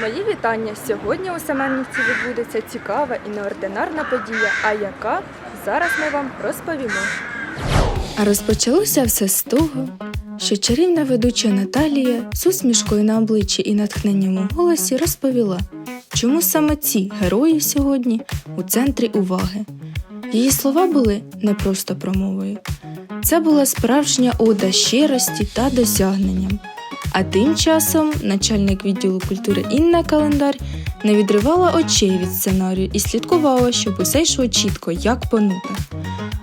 Мої вітання. Сьогодні у Семенівці відбудеться цікава і неординарна подія. А яка зараз ми вам розповімо. А розпочалося все з того, що чарівна ведуча Наталія з усмішкою на обличчі і натхненням у голосі розповіла, чому саме ці герої сьогодні у центрі уваги. Її слова були не просто промовою. Це була справжня ода щирості та досягненням. А тим часом начальник відділу культури Інна Календар не відривала очей від сценарію і слідкувала, щоб усе йшло чітко, як по.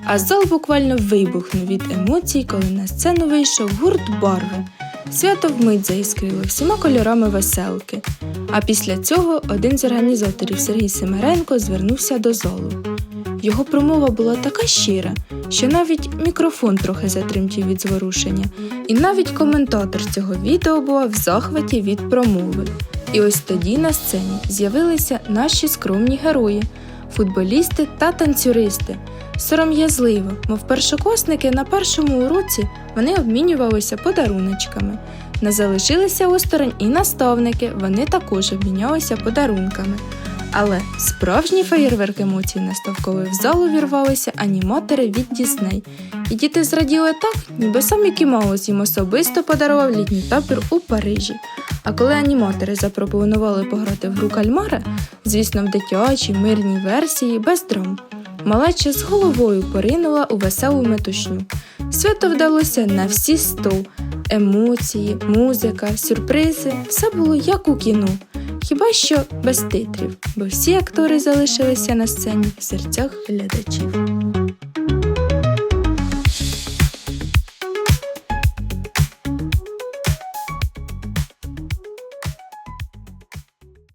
А зал буквально вибухнув від емоцій, коли на сцену вийшов гурт барви. Свято вмить заіскрило всіма кольорами веселки. А після цього один з організаторів Сергій Семеренко звернувся до залу. Його промова була така щира, що навіть мікрофон трохи затремтів від зворушення, і навіть коментатор цього відео була в захваті від промови. І ось тоді на сцені з'явилися наші скромні герої, футболісти та танцюристи. Сором'язливо, мов першокласники на першому уроці вони обмінювалися подаруночками. Не залишилися осторонь і наставники, вони також обмінялися подарунками. Але справжній феєрверк емоцій настав, коли в залу вірвалися аніматори від Дісней. І діти зраділи так, ніби сам Мікі Маус їм особисто подарував літній табір у Парижі. А коли аніматори запропонували пограти в гру кальмара, звісно, в дитячій мирній версії без драм. Малеча з головою поринула у веселу метушню. Свято вдалося на всі сто. Емоції, музика, сюрпризи все було як у кіно. Хіба що без титрів, бо всі актори залишилися на сцені в серцях глядачів.